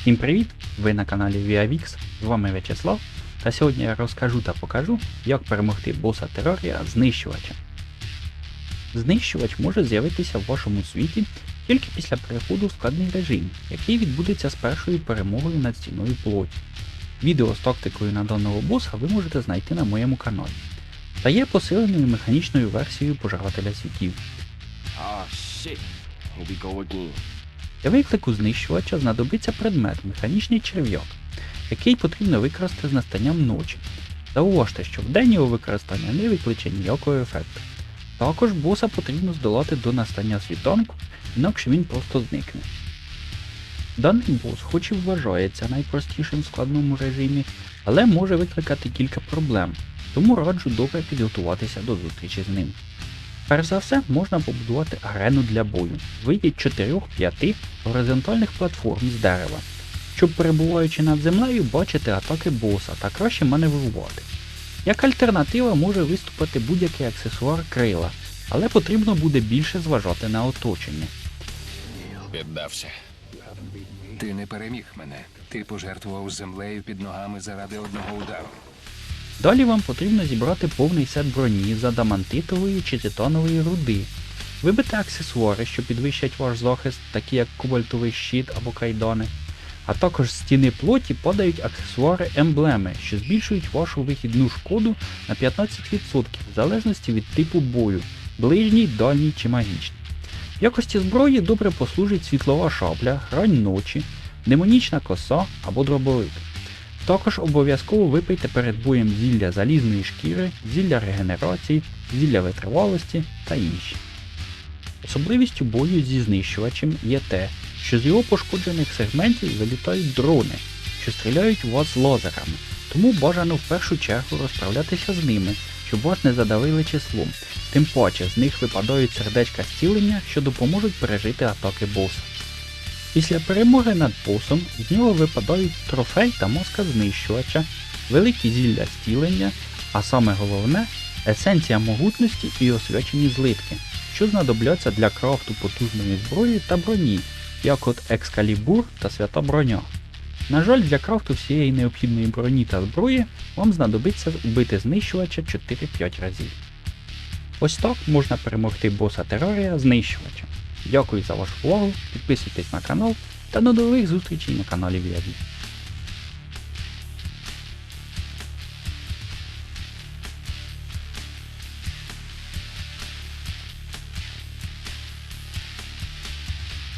Всім привіт! Ви на каналі ViaVix, з вами В'ячеслав, та сьогодні я розкажу та покажу, як перемогти боса терорія знищувача. Знищувач може з'явитися в вашому світі тільки після переходу в складний режим, який відбудеться з першою перемогою над стіною плоті. Відео з тактикою на даного боса ви можете знайти на моєму каналі. Та є посиленою механічною версією пожирателя світів. Ah, shit. Here we go again. Для виклику знищувача знадобиться предмет механічний черв'як, який потрібно використати з настанням ночі. Зауважте, що вдень його використання не викличе ніякого ефекту. Також боса потрібно здолати до настання світанку, інакше він просто зникне. Даний бос хоч і вважається найпростішим в складному режимі, але може викликати кілька проблем, тому раджу добре підготуватися до зустрічі з ним. Перш за все, можна побудувати арену для бою в виді 4-5 горизонтальних платформ з дерева, щоб перебуваючи над землею бачити атаки боса та краще маневрувати. Як альтернатива може виступити будь-який аксесуар крила, але потрібно буде більше зважати на оточення. Піддався. Ти не переміг мене. Ти пожертвував землею під ногами заради одного удару. Далі вам потрібно зібрати повний сет броні з адамантитової чи титанової руди, вибити аксесуари, що підвищать ваш захист, такі як кобальтовий щит або кайдани, а також стіни плоті падають аксесуари емблеми, що збільшують вашу вихідну шкоду на 15% в залежності від типу бою, ближній, дальній чи магічний. В якості зброї добре послужить світлова шабля, грань ночі, демонічна коса або дробовик. Також обов'язково випийте перед боєм зілля залізної шкіри, зілля регенерації, зілля витривалості та інші. Особливістю бою зі знищувачем є те, що з його пошкоджених сегментів вилітають дрони, що стріляють у вас лазерами, тому бажано в першу чергу розправлятися з ними, щоб вас не задавили числом, тим паче з них випадають сердечка зцілення, що допоможуть пережити атаки боса. Після перемоги над босом з нього випадають трофей та маска знищувача, великі зілля стілення, а саме головне есенція могутності і освячені злитки, що знадобляться для крафту потужної зброї та броні, як от екскалібур та свята броня. На жаль, для крафту всієї необхідної броні та зброї вам знадобиться вбити знищувача 4-5 разів. Ось так можна перемогти боса терорія знищувача. Дякую за вашу увагу, підписуйтесь на канал та до нових зустрічей на каналі Віаді.